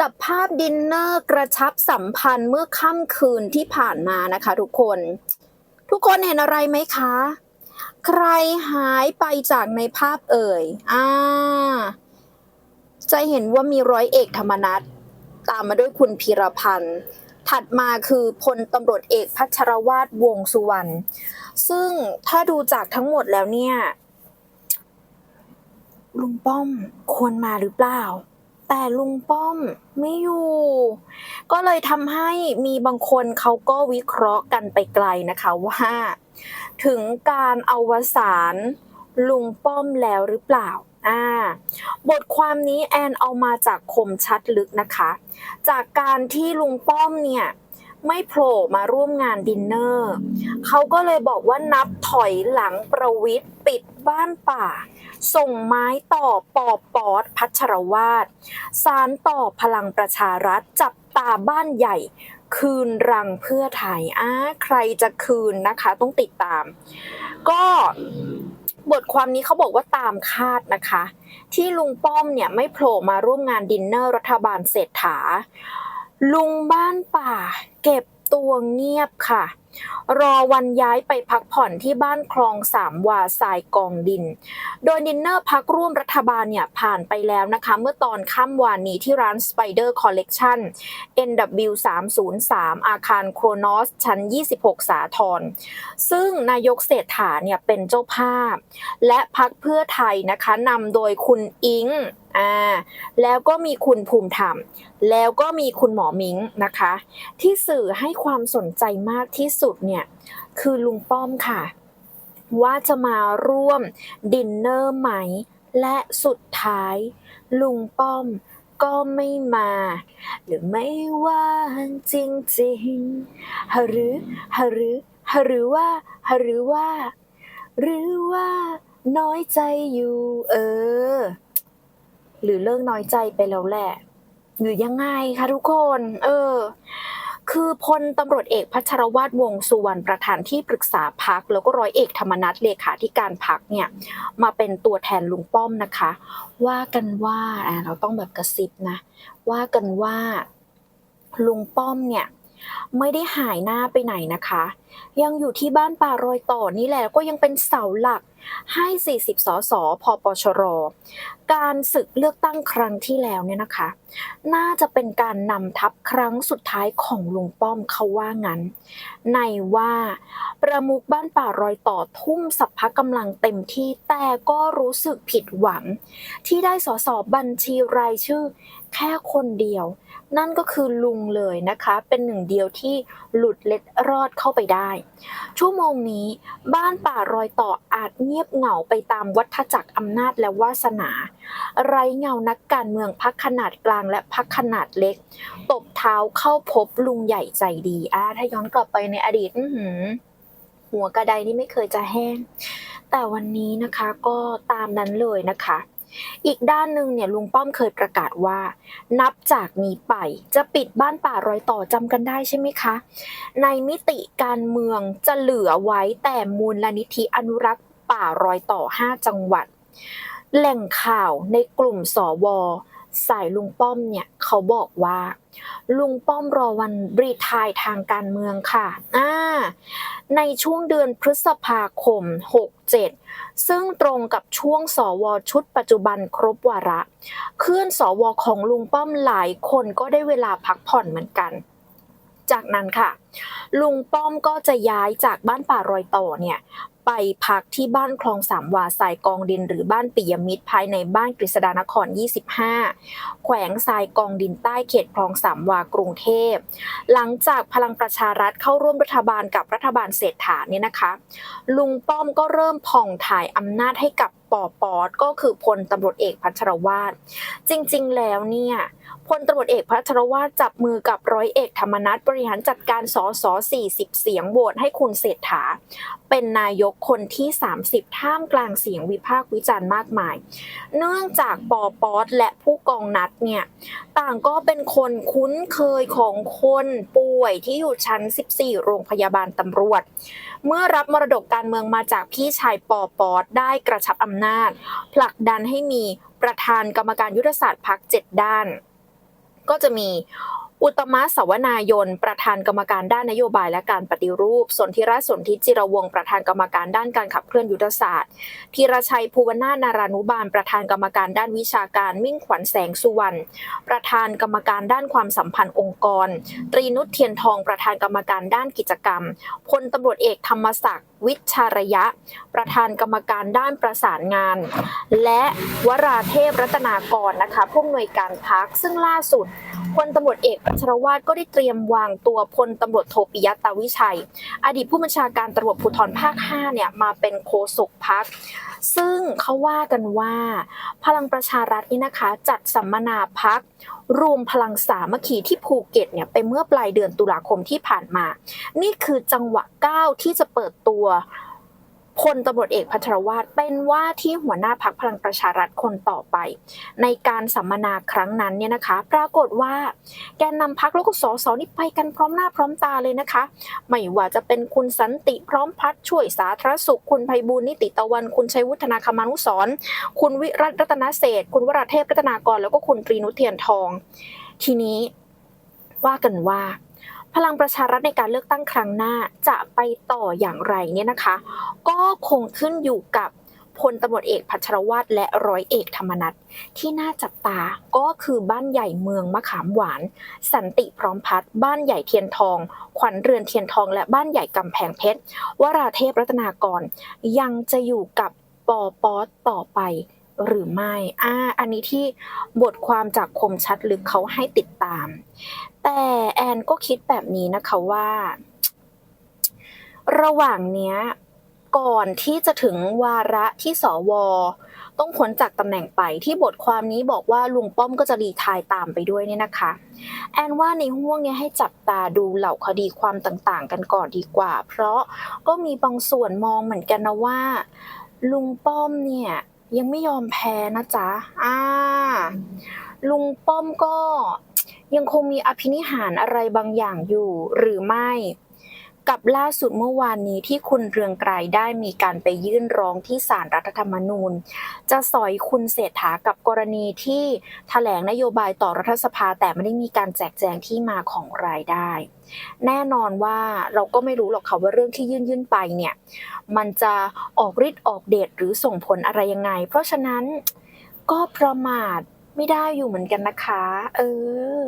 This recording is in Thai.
กับภาพดินเนอร์กระชับสัมพันธ์เมื่อค่ำคืนที่ผ่านมานะคะทุกคน ทุกคนเห็นอะไรไหมคะ ใครหายไปจากในภาพเอ่ย อ่า จะเห็นว่ามีร้อยเอกธรรมนัฐตามมาด้วยคุณพีรพันธ์ ถัดมาคือพลตำรวจเอกพัชรวาทวงสุวรรณ ซึ่งถ้าดูจากทั้งหมดแล้วเนี่ย ลุงป้อมควรมาหรือเปล่า แต่ลุงป้อมไม่อยู่ ก็เลยทำให้มีบางคนเขาก็วิเคราะห์กันไปไกลนะคะว่า ถึงการอวสานลุงป้อมแล้วหรือเปล่าอ่าบทความนี้แอนเอามาจากคมชัดลึกนะคะ จากการที่ลุงป้อมเนี่ยไม่โผล่มาร่วมงานดินเนอร์ เขาก็เลยบอกว่านับถอยหลังประวิทย์ปิดบ้านป่า ส่งไม้ต่อปอปอดพัชรวาดสารต่อพลังประชารัฐจับตาบ้านใหญ่ คืนรังเพื่อไทยอ่าใครจะคืนนะคะ ต้องติดตาม ก็บทความนี้เขาบอกว่าตามคาดนะคะ ที่ลุงป้อมเนี่ยไม่โผล่มาร่วมงานดินเนอร์รัฐบาลเศรษฐา ลุงบ้านป่า เก็บตัวเงียบค่ะ รอวันย้ายไปพักผ่อนที่บ้านคลองสามวาทรายกองดิน โดยดินเนอร์พักร่วมรัฐบาลเนี่ยผ่านไปแล้วนะคะ เมื่อตอนค่ำวานนี้ที่ร้าน Spider Collection NW 303อาคารโครนอสชั้น 26 สาทรซึ่งนายกเศรษฐาเนี่ยเป็นเจ้าภาพ และพักเพื่อไทยนะคะนำโดยคุณอิง อ่าแล้วก็มีคุณภูมิธรรม แล้วก็มีคุณหมอมิงนะคะ ที่สื่อให้ความสนใจมากที่สุดเนี่ยคือลุงป้อมค่ะ ว่าจะมาร่วมดินเนอร์ไหม และสุดท้ายลุงป้อมก็ไม่มา หรือไม่ว่างจริงหรือหรือหรือว่าหรือว่า หรือว่าน้อยใจอยู่ เออ หรือเลิกน้อยใจไปแล้วแหละ หรือยังไงคะทุกคน เออ คือพลตำรวจเอกพัชรวาทวงสุวรรณประธานที่ปรึกษาพัก แล้วก็ร้อยเอกธรรมนัฐเลขาธิการพักเนี่ย มาเป็นตัวแทนลุงป้อมนะคะ ว่ากันว่าเราต้องแบบกระซิบนะ ว่ากันว่าลุงป้อมเนี่ย ไม่ได้หายหน้าไปไหนนะคะยังอยู่ที่บ้านป่ารอยต่อนี่แหละก็ยังเป็นเสาหลักให้ 40 สส พปชร การศึกเลือกตั้งครั้งที่แล้วเนี่ยนะคะ น่าจะเป็นการนำทัพครั้งสุดท้ายของลุงป้อมเขาว่างั้น ในว่าประมุขบ้านป่ารอยต่อทุ่มสัพพะกำลังเต็มที่แต่ก็รู้สึกผิดหวัง ที่ได้สสบัญชีรายชื่อแค่คนเดียว นั่นก็คือลุงเลยนะคะ เป็นหนึ่งเดียวที่หลุดเล็ดรอดเข้าไปได้ชั่วโมงนี้บ้านป่ารอยต่ออาจเงียบเหงาไปตามวัฏจักรอำนาจและวาสนา ไรเงานักการเมืองพักขนาดกลางและพักขนาดเล็ก ตบเท้าเข้าพบลุงใหญ่ใจดีอ่าถ้าย้อนกลับไปในอดีต อืหัวกระไดนี่ไม่เคยจะแห้ง แต่วันนี้นะคะก็ตามนั้นเลยนะคะ อีกด้านหนึ่งเนี่ยลุงป้อมเคยประกาศว่า นับจากนี้ไปจะปิดบ้านป่ารอยต่อจำกันได้ใช่ไหมคะ ในมิติการเมืองจะเหลือไว้แต่มูลลนิธิอนุรักษ์ป่ารอยต่อ 5 จังหวัด แหล่งข่าวในกลุ่มสว สายลุงป้อมเนี่ยเขาบอกว่า ลุงป้อมรอวันรีทายทางการเมืองค่ะอ่าในช่วงเดือนพฤษภาคม 67 ซึ่งตรงกับช่วงสวชุดปัจจุบันครบวาระเคลื่อนสวของลุงป้อมหลายคนก็ได้เวลาพักผ่อนเหมือนกัน จากนั้นค่ะ ลุงป้อมก็จะย้ายจากบ้านป่ารอยต่อเนี่ยไปพักที่บ้านคลองสามวาสายกองดิน หรือบ้านปิยมิตรภายในบ้านกฤษดานคร 25 แขวงทรายกองดินใต้เขตคลองสามวากรุงเทพ หลังจากพลังประชารัฐเข้าร่วมรัฐบาลกับรัฐบาลเศรษฐาเนี่ยนะคะ ลุงป้อมก็เริ่มผ่องถ่ายอำนาจให้กับปอปอดก็คือพลตำรวจเอกพัชรวาทจริง ๆ แล้วเนี่ย พลตำรวจเอกพัชรวาทจับมือกับร้อยเอกธรรมนัฐบริหารจัดการสส40 เสียงโหวตให้คุณเศรษฐา เป็นนายกคนที่ 30 ท่ามกลางเสียงวิพากษ์วิจารณ์มากมาย เนื่องจากปอปอดและผู้กองนัดเนี่ย ต่างก็เป็นคนคุ้นเคยของคนป่วยที่อยู่ชั้น 14 โรงพยาบาลตำรวจ เมื่อรับมรดกการเมืองมาจากพี่ชายปอปอดได้กระชับอำนาจ ผลักดันให้มีประธานกรรมการยุทธศาสตร์พักเจ็ดด้าน ก็จะมี อุตมะสวนายน ประธานกรรมการด้านนโยบายและการปฏิรูป สนธิรัตน์สนธิจิรวงศ์ประธานกรรมการด้านการขับเคลื่อนยุทธศาสตร์ธีรชัยภูวนาถนารานุบาล ประธานกรรมการด้านวิชาการมิ่งขวัญแสงสุวรรณประธานกรรมการด้านความสัมพันธ์องค์กร ตรีนุชเทียนทองประธานกรรมการด้านกิจกรรมพลตำรวจเอกธรรมศักดิ์วิชาระยะ ประธานกรรมการด้านประสานงาน และวราเทพรัตนากรนะคะผู้อำนวยการพักซึ่งล่าสุดพลตำรวจเอกัชรวาทก็ได้เตรียมวางตัวพลตำรวจโทปิยะตาวิชัย อดีตผู้บัญชาการตำรวจภูธรภาค 5 เนี่ยมาเป็นโฆษกพักซึ่งเขาว่ากันว่า พลังประชารัฐนี่นะคะ จัดสัมมนาพักรวมพลังสามัคคีที่ภูเก็ตเนี่ยไปเมื่อปลายเดือนตุลาคมที่ผ่านมา นี่คือจังหวะก้าวที่จะเปิดตัว พลตำรวจเอกพัชรวาทเป็นว่าที่หัวหน้าพักพลังประชารัฐคนต่อไป ในการสัมมนาครั้งนั้นเนี่ยนะคะ ปรากฏว่าแกนนำพักแล้วก็สสนี่ไปกันพร้อมหน้าพร้อมตาเลยนะคะ ไม่ว่าจะเป็นคุณสันติพร้อมพัฒน์ช่วยสาธารณสุข คุณไพบูลนิติตะวัน คุณชัยวุฒนาคมานุสรคุณวิรัตรัตนเศษคุณวราเทพรัตนากร แล้วก็คุณตรีนุเทียนทอง ทีนี้ว่ากันว่า พลังประชารัฐในการเลือกตั้งครั้งหน้าจะไปต่ออย่างไรเนี่ยนะคะ ก็คงขึ้นอยู่กับพลตำรวจเอกพัชรวาทและร้อยเอกธรรมนัฐที่น่าจับตาก็คือบ้านใหญ่เมืองมะขามหวาน สันติพร้อมพัฒน์บ้านใหญ่เทียนทอง ขวัญเรือนเทียนทอง และบ้านใหญ่กำแพงเพชรวราเทพรัตนากร ยังจะอยู่กับปอปอต่อไป หรือไม่อ่าอันนี้ที่บทความจากคมชัดลึกเขาให้ติดตาม แต่แอนก็คิดแบบนี้นะคะว่า ระหว่างเนี้ยก่อนที่จะถึงวาระที่สวต้องพ้นจากตำแหน่งไปที่บทความนี้บอกว่าลุงป้อมก็จะรีทายตามไปด้วยเนี่ยนะคะ แอนว่าในห่วงเนี้ยให้จับตาดูเหล่าคดีความต่างๆ กันก่อนดีกว่า เพราะก็มีบางส่วนมองเหมือนกันนะว่า ลุงป้อมเนี่ย ยังไม่ยอมแพ้นะจ๊ะอ่าลุงป้อมก็ยังคงมีอภินิหารอะไรบางอย่างอยู่หรือไม่ กับล่าสุดเมื่อวานนี้ที่คุณเรืองไกรได้มีการไปยื่นร้องที่ศาลรัฐธรรมนูญ จะสอยคุณเศรษฐากับกรณีที่แถลงนโยบายต่อรัฐสภาแต่ไม่ได้มีการแจกแจงที่มาของรายได้ แน่นอนว่าเราก็ไม่รู้หรอกค่ะว่าเรื่องที่ยื่นยื่นไปเนี่ยมันจะออกฤทธิ์ออกเดชหรือส่งผลอะไรยังไง เพราะฉะนั้นก็ประมาทไม่ได้อยู่เหมือนกันนะคะ เออ